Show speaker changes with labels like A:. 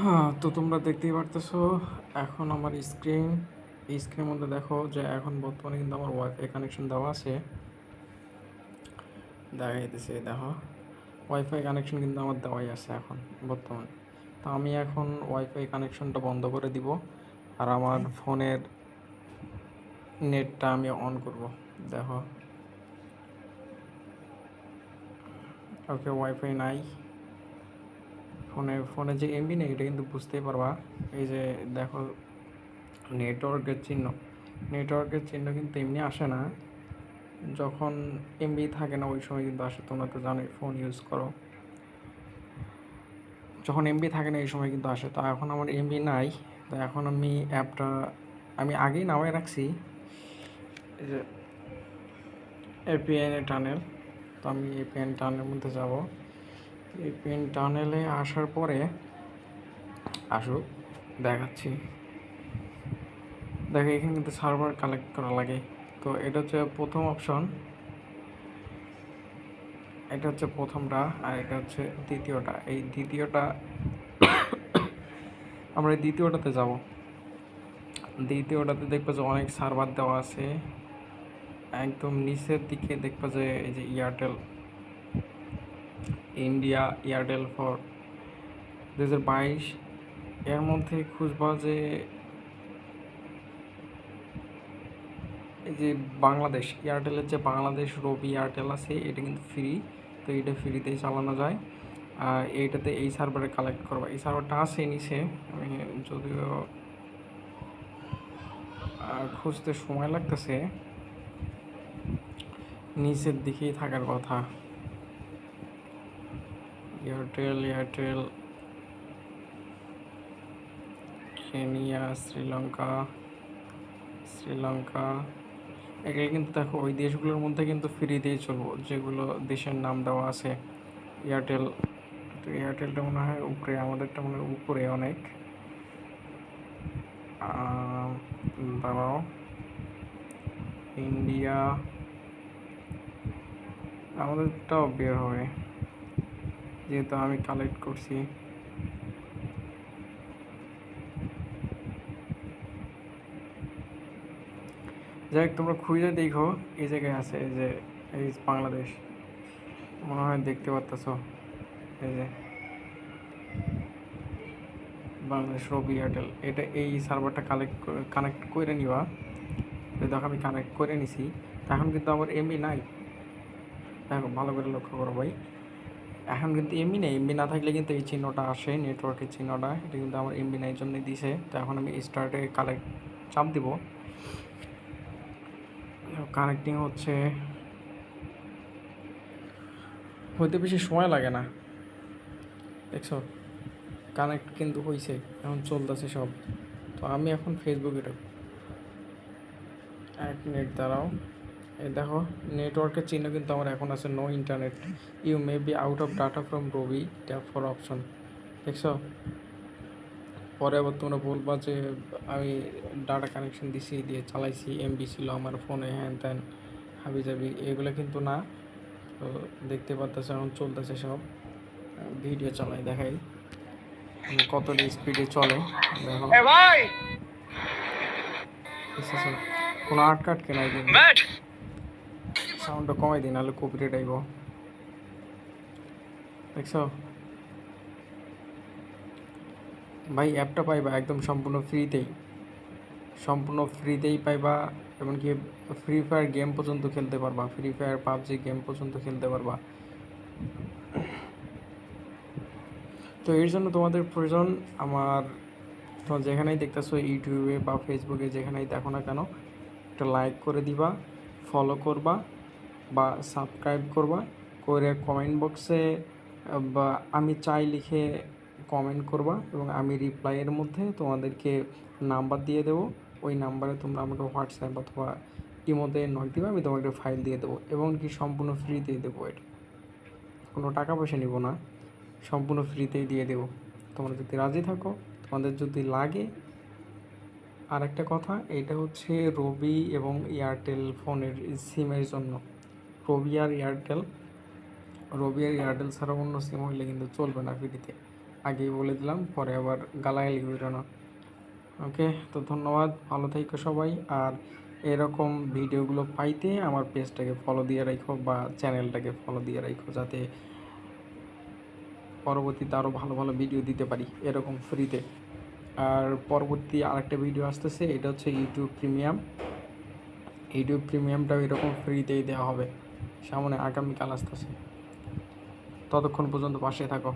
A: হ্যাঁ তো তোমরা দেখতেই পারতেছো এখন আমার স্ক্রিন এই স্ক্রিনের মধ্যে দেখো যে এখন বর্তমানে কিন্তু আমার ওয়াইফাই কানেকশন দেওয়া আছে। দেখা যাইতেছে দেখো। ওয়াইফাই কানেকশন কিন্তু আমার দেওয়াই আছে এখন বর্তমানে। তো আমি এখন ওয়াইফাই কানেকশনটা বন্ধ করে দিব আর আমার ফোনের নেটটা আমি অন করব দেখো। ওকে ওয়াইফাই নাই। ফোনে ফোনে যে এমবি নেই, এটা কিন্তু বুঝতেই পারবা। এই যে দেখো নেটওয়ার্কের চিহ্ন। নেটওয়ার্কের চিহ্ন কিন্তু এমনি আসে না। যখন এমবি থাকে না, ওই সময় কিন্তু আসে। তোমরা তো জানোই ফোন ইউজ করো। যখন এমবি থাকে না, এই সময় কিন্তু আসে। তো এখন আমার এমবি নাই। তো এখন আমি অ্যাপটা, আমি আগেই নামাই রাখছি। এই যে এপিএন টানেল তো আমি এপিএন টানেলের মধ্যে যাব। এপিএন টানেলে আসার পরে আসুক, দেখাচ্ছি। দেখো, এখানে কিন্তু সার্ভার কালেক্ট করা লাগে। তো এটা হচ্ছে প্রথম অপশন। এটা হচ্ছে প্রথমটা আর এটা হচ্ছে দ্বিতীয়টা। এই দ্বিতীয়টা, আমরা দ্বিতীয়টাতে যাব। দ্বিতীয়টাতে দেখব যে অনেক সার্ভার দেওয়া আছে। একদম নিচের দিকে দেখব যে এই যে এয়ারটেল ইন্ডিয়া এয়ারটেল ফর দু হাজার বাইশ। এর মধ্যে খুঁজবা যে এই যে বাংলাদেশ, এয়ারটেলের যে বাংলাদেশ রবি এয়ারটেল আছে, এটা কিন্তু ফ্রি তো এটা ফ্রিতেই চালানো যায়। আর এইটাতে এই সার্ভারে কালেক্ট করবা। এই সার্ভারটা আছে নিচে, আমি যদিও খুঁজতে সময় লাগতেছে, নিচের দিকেই থাকার কথা। Airtel Airtel Kenya Sri Lanka Sri Lanka এগুলো কিন্তু দেখো, ওই দেশগুলোর মধ্যে কিন্তু ফ্রিতেই চলবো, যেগুলো দেশের নাম দেওয়া আছে। এয়ারটেল তো এয়ারটেলটা মনে হয় উপরে, আমাদেরটা মনে হয় উপরে অনেক। দাঁড়াও। ইন্ডিয়া আমাদেরটাও বের হবে। যেহেতু আমি কালেক্ট করছি। যাই তোমরা খুঁজে দেখো এই জায়গায় আছে, এই যে, এই বাংলাদেশ। মনে হয় দেখতে পারতেছ, এই যে। বাংলাদেশ রবি এয়ারটেল, এটা এই সার্ভারটা কালেক্ট কানেক্ট করে নিবা। দেখো, আমি কানেক্ট করে নিছি। এখন কিন্তু আমার এমবি নাই। দেখো, ভালো করে লক্ষ্য করো ভাই। এখন কিন্তু এমবি নেই। এমবি না থাকলে কিন্তু এই চিহ্নটা আসে নেটওয়ার্কের চিহ্নটা। এটা কিন্তু আমার এমবি নাই জন্যই দিছে। তো এখন আমি স্টার্টে কালেক্ট চাপ দিব। কানেক্টিং হচ্ছে। হইতে বেশি সময় লাগে না। দেখছ? কানেক্ট কিন্তু হয়েছে এখন চলতেছে সব। তো আমি এখন ফেসবুকে এক মিনিট, দাঁড়াও। দেখো নেটওয়ার্কের চিহ্ন কিন্তু আমার এখন আছে no internet you may be out of data from Robi tap for option দেখছ? পরে আবার তোমরা বলবা যে আমি ডাটা কানেকশন দিছি দিয়ে চালাইছি এমবি ছিল আমার ফোনে হ্যান ত্যান হাবি জাবি এগুলো কিন্তু না তো দেখতে পারতেছে এখন চলতেছে সব। ভিডিও চালাই দেখাই। কতটা স্পিডে চলে দেখো? কোনো আটকাট কেনাই দিন
B: ব্যাট
A: সাউন্ডটা কমাই দিন নাহলে কপিরাইট আইব দেখছ? ভাই, অ্যাপটা পাইবা একদম সম্পূর্ণ ফ্রিতেই। সম্পূর্ণ ফ্রিতেই পাইবা, এমনকি ফ্রি ফায়ার গেম পর্যন্ত খেলতে পারবা। ফ্রি ফায়ার পাবজি গেম পর্যন্ত খেলতে পারবা। তো এর জন্য তোমাদের প্রয়োজন আমার, তোমরা যেখানেই দেখতেছো, ইউটিউবে বা ফেসবুকে যেখানেই দেখো না কেন, একটা লাইক করে দিবা ফলো করবা। বা সাবস্ক্রাইব করবা, করে কমেন্ট বক্সে বা আমি চাই লিখে কমেন্ট করবা এবং আমি রিপ্লাইয়ের মধ্যে তোমাদেরকে নাম্বার দিয়ে দেবো। ওই নাম্বারে তোমরা আমাকে হোয়াটসঅ্যাপ অথবা ইমোতে নক দিবে, আমি তোমাকে ফাইল দিয়ে দেবো এবং কি সম্পূর্ণ ফ্রি দিয়ে দেবো এটা। কোনো টাকা পয়সা নিব না, সম্পূর্ণ ফ্রিতেই দিয়ে দেবো। তোমরা যদি রাজি থাকো, তোমাদের যদি লাগে আর একটা কথা, এটা হচ্ছে রবি এবং এয়ারটেল ফোনের সিমের জন্য। রবি আর এয়ারটেল রবি আর এয়ারটেল ছাড়া অন্য সিম হইলে কিন্তু চলবে না ফ্রিতে। আগেই বলে দিলাম, পরে আবার গালাগালি করো না ওকে, তো ধন্যবাদ, ভালো থেকো সবাই, আর এরকম ভিডিওগুলো পাইতে আমার পেজটাকে ফলো দিয়ে রাখো বা চ্যানেলটাকে ফলো দিয়ে রাখো যাতে পরবর্তীতে আরও ভালো ভালো ভিডিও দিতে পারি এরকম ফ্রিতে আর পরবর্তী আরেকটা ভিডিও আসতেছে, এটা হচ্ছে ইউটিউব প্রিমিয়াম ইউটিউব প্রিমিয়ামটাও এরকম ফ্রিতেই দেওয়া হবে। সামনে আগামীকাল আসতেছে। ততক্ষণ পর্যন্ত পাশে থাকো।